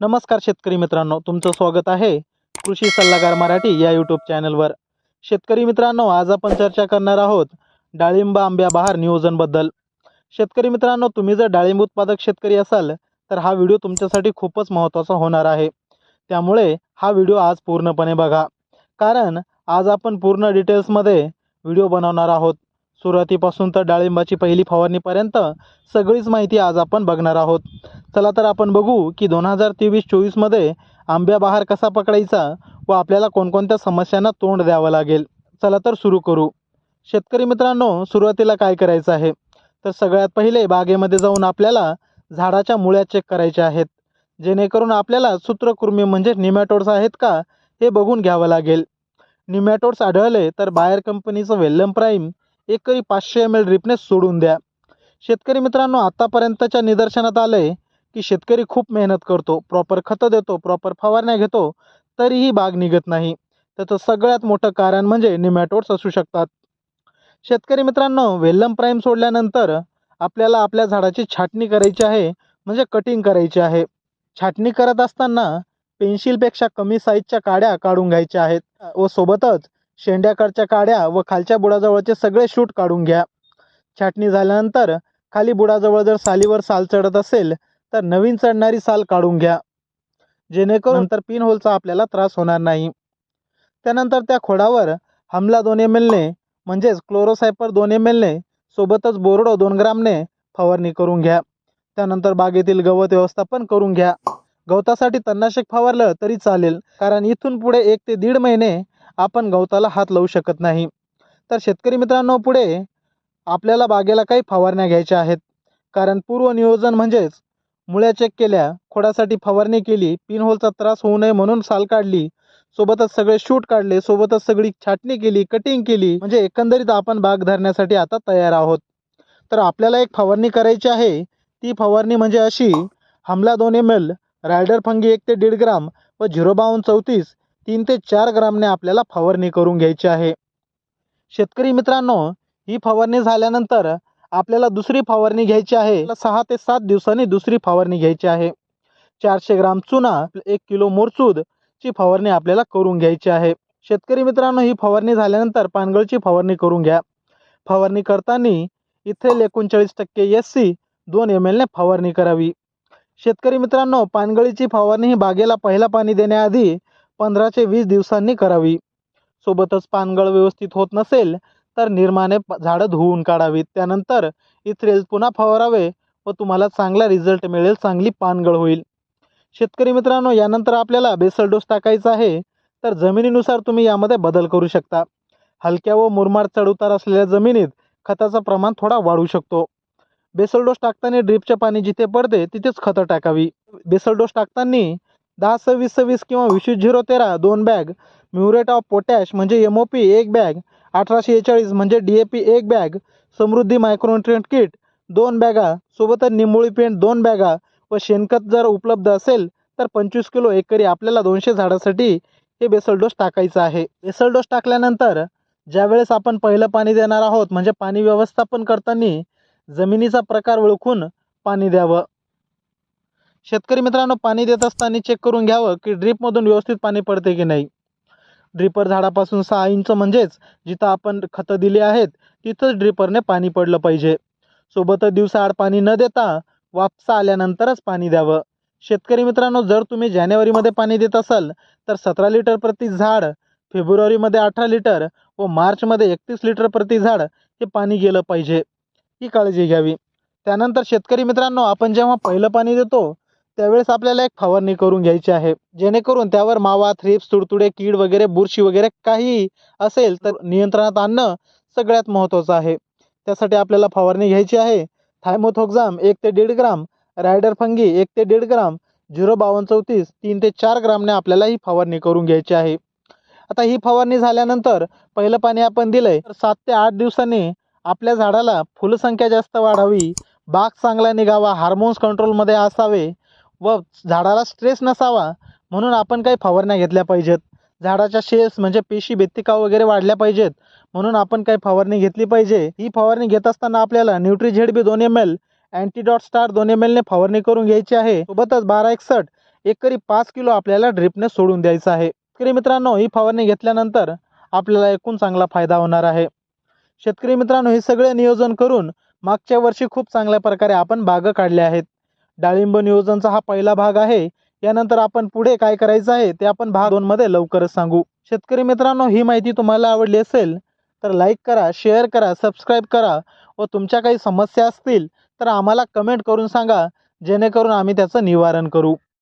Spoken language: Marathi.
नमस्कार शेतकरी मित्रांनो तुमचं स्वागत आहे कृषी सल्लागार मराठी या यूट्यूब चॅनलवर शेतकरी मित्रांनो आज आपण चर्चा करणार आहोत डाळिंब आंब्या बहार नियोजनबद्दल शेतकरी मित्रांनो तुम्ही जर डाळिंब उत्पादक शेतकरी असाल तर हा व्हिडिओ तुमच्यासाठी खूपच महत्त्वाचा होणार आहे. त्यामुळे हा व्हिडिओ आज पूर्णपणे बघा. कारण आज आपण पूर्ण डिटेल्समध्ये व्हिडिओ बनवणार आहोत. सुरुवातीपासून तर डाळिंबाची पहिली फवारणीपर्यंत सगळीच माहिती आज आपण बघणार आहोत. चला तर आपण बघू की दोन हजार तेवीस चोवीसमध्ये आंब्या बहार कसा पकडायचा व आपल्याला कोणकोणत्या समस्यांना तोंड द्यावं लागेल. चला तर सुरू करू. शेतकरी मित्रांनो सुरुवातीला काय करायचं आहे? तर सगळ्यात पहिले बागेमध्ये जाऊन आपल्याला झाडाच्या मुळ्या चेक करायच्या आहेत. जेणेकरून आपल्याला सूत्रकृमी म्हणजे निमॅटोड्स आहेत का हे बघून घ्यावं लागेल. निमॅटोड्स आढळले तर बायर कंपनीचं वेल्लम प्राईम एकरी पाचशे एम एल ड्रिपने सोडून द्या. शेतकरी मित्रांनो आतापर्यंतच्या निदर्शनात आलं आहे की शेतकरी खूप मेहनत करतो प्रॉपर खतं देतो प्रॉपर फवारण्या घेतो तरीही बाग निघत नाही. त्याचं सगळ्यात मोठं कारण म्हणजे निमॅटोड्स असू शकतात. शेतकरी मित्रांनो वेल्लम प्राईम सोडल्यानंतर आपल्याला आपल्या झाडाची छाटणी करायची आहे म्हणजे कटिंग करायची आहे. छाटणी करत असताना पेन्सिलपेक्षा कमी साईजच्या काड्या काढून घ्यायच्या आहेत. व सोबतच शेंड्याकडच्या काड्या व खालच्या बुडाजवळचे सगळे शूट काढून घ्या. छाटणी झाल्यानंतर खाली बुडाजवळ जर सालीवर साल चढत असेल तर नवीन चढणारी साल काढून घ्या. जेणेकरून नंतर पिन होलचा आपल्याला त्रास होणार नाही. त्यानंतर त्या खोडावर हमला दोन एम एलने म्हणजेच क्लोरोसायपर दोन एम एलने सोबतच बोरडो दोन ग्रामने फवारणी करून घ्या. त्यानंतर बागेतील गवत व्यवस्थापन करून घ्या. गवतासाठी तणनाशक फवारलं तरी चालेल कारण इथून पुढे एक ते दीड महिने आपण गवताला हात लावू शकत नाही. तर शेतकरी मित्रांनो पुढे आपल्याला बागेला काही फवारण्या घ्यायच्या आहेत. कारण पूर्व नियोजन म्हणजेच मुळ्या चेक केल्या खोडासाठी फवारणी केली पिनहोलचा त्रास होऊ नये म्हणून साल काढली सोबतच सगळे शूट काढले सोबतच सगळी छाटणी केली कटिंग केली म्हणजे एकंदरीत आपण बाग धरण्यासाठी आता तयार आहोत. तर आपल्याला एक फवारणी करायची आहे. ती फवारणी म्हणजे अशी हमला दोन एम एल रायडर फंगी एक ते दीड ग्राम व झिरो बावन्न चौतीस तीन ते चार ग्रामने आपल्याला फवारणी करून घ्यायची आहे. शेतकरी मित्रांनो ही फवारणी झाल्यानंतर आपल्याला दुसरी फवारणी घ्यायची आहे. सहा ते सात दिवसांनी दुसरी फवारणी घ्यायची आहे. चारशे ग्राम चुना एक किलो मोरचूद ची फवारणी आपल्याला करून घ्यायची आहे. शेतकरी मित्रांनो ही फवारणी झाल्यानंतर पानगळची फवारणी करून घ्या. फवारणी करताना इथेल एकोणचाळीस टक्के एस सी दोन एम एलने फवारणी करावी. शेतकरी मित्रांनो पानगळीची फवारणी ही बागेला पहिला पाणी देण्याआधी पंधरा ते वीस दिवसांनी करावी. सोबतच पानगळ व्यवस्थित होत नसेल तर निर्माने झाडं धुवून काढावीत. त्यानंतर इथ्रेल पुन्हा फवारावे व तुम्हाला चांगला रिझल्ट मिळेल चांगली पानगळ होईल. शेतकरी मित्रांनो यानंतर आपल्याला बेसल डोस टाकायचा आहे तर जमिनीनुसार तुम्ही यामध्ये बदल करू शकता. हलक्या व मुरमाड चढउतार असलेल्या जमिनीत खताचं प्रमाण थोडा वाढू शकतो. बेसल डोस टाकताना ड्रिपचे पाणी जिथे पडते तिथेच खतं टाकावी. बेसल डोस टाकताना दहा सव्वीस सव्वीस किंवा वीस झिरो तेरा दोन बॅग. म्युरेट ऑफ पोटॅश म्हणजे एम ओ पी एक बॅग. अठराशे एचाळीस म्हणजे डी ए पी एक बॅग. समृद्धी मायक्रोन्युट्रिएंट किट दोन बॅगा. सोबतच निंबोळी पेंट दोन बॅगा. व शेणखत जर उपलब्ध असेल तर पंचवीस किलो एकरी आपल्याला दोनशे झाडासाठी हे बेसल डोस टाकायचं आहे. बेसल डोस टाकल्यानंतर ज्यावेळेस आपण पहिलं पाणी देणार आहोत म्हणजे पाणी व्यवस्थापन करताना जमिनीचा प्रकार ओळखून पाणी द्यावं. शेतकरी मित्रांनो पाणी देत असताना चेक करून घ्यावं की ड्रीपमधून व्यवस्थित पाणी पडते की नाही. ड्रिपर झाडापासून सहा इंच म्हणजेच जिथं आपण खतं दिली आहेत तिथंच ड्रिपरने पाणी पडलं पाहिजे. सोबतच दिवसाआड पाणी न देता वापसा आल्यानंतरच पाणी द्यावं. शेतकरी मित्रांनो जर तुम्ही जानेवारीमध्ये पाणी देत असाल तर सतरा लिटर प्रति झाड फेब्रुवारीमध्ये अठरा लिटर व मार्चमध्ये एकतीस लिटर प्रति झाड हे पाणी गेलं पाहिजे. ही काळजी घ्यावी. त्यानंतर शेतकरी मित्रांनो आपण जेव्हा पहिलं पाणी देतो त्यावेळेस आपल्याला एक फवारणी करून घ्यायची आहे. जेणेकरून त्यावर मावा थ्रिप्स तुडतुडे कीड वगैरे बुरशी वगैरे काही असेल तर नियंत्रणात आणणं सगळ्यात महत्त्वाचं आहे. त्यासाठी आपल्याला फवारणी घ्यायची आहे. थायमोथोक्झाम एक ते दीड ग्राम रायडर फंगी एक ते दीड ग्राम झिरो बावन्न चौतीस तीन ते चार ग्रामने आपल्याला ही फवारणी करून घ्यायची आहे. आता ही फवारणी झाल्यानंतर पहिलं पाणी आपण दिलंय तर सात ते आठ दिवसांनी आपल्या झाडाला फुलसंख्या जास्त वाढावी बाग चांगला निघावा हार्मोन्स कंट्रोलमध्ये असावे व झाडाला स्ट्रेस नसावा म्हणून आपण काही फवारण्या घेतल्या पाहिजेत. झाडाच्या शेस म्हणजे पेशी बेत्तिका वगैरे वाढल्या पाहिजेत म्हणून आपण काही फवारणी घेतली पाहिजे. ही फवारणी घेत असताना आपल्याला न्यूट्री झेड बी दोन एम एल अँटीडॉट स्टार दोन एम एलने फवारणी करून घ्यायची आहे. सोबतच बारा एकसठ एकरी पाच किलो आपल्याला ड्रिपने सोडून द्यायचं आहे. शेतकरी मित्रांनो ही फवारणी घेतल्यानंतर आपल्याला एकूण चांगला फायदा होणार आहे. शेतकरी मित्रांनो हे सगळे नियोजन करून मागच्या वर्षी खूप चांगल्या प्रकारे आपण बागं काढल्या आहेत. डाळिंब नियोजनचा हा पहिला भाग आहे. यानंतर आपण पुढे काय करायचं आहे ते आपण भाग दोन मध्ये लवकरच सांगू. शेतकरी मित्रांनो ही माहिती तुम्हाला आवडली असेल तर लाईक करा शेअर करा सबस्क्राईब करा व तुमच्या काही समस्या असतील तर आम्हाला कमेंट करून सांगा जेणेकरून आम्ही त्याचं निवारण करू.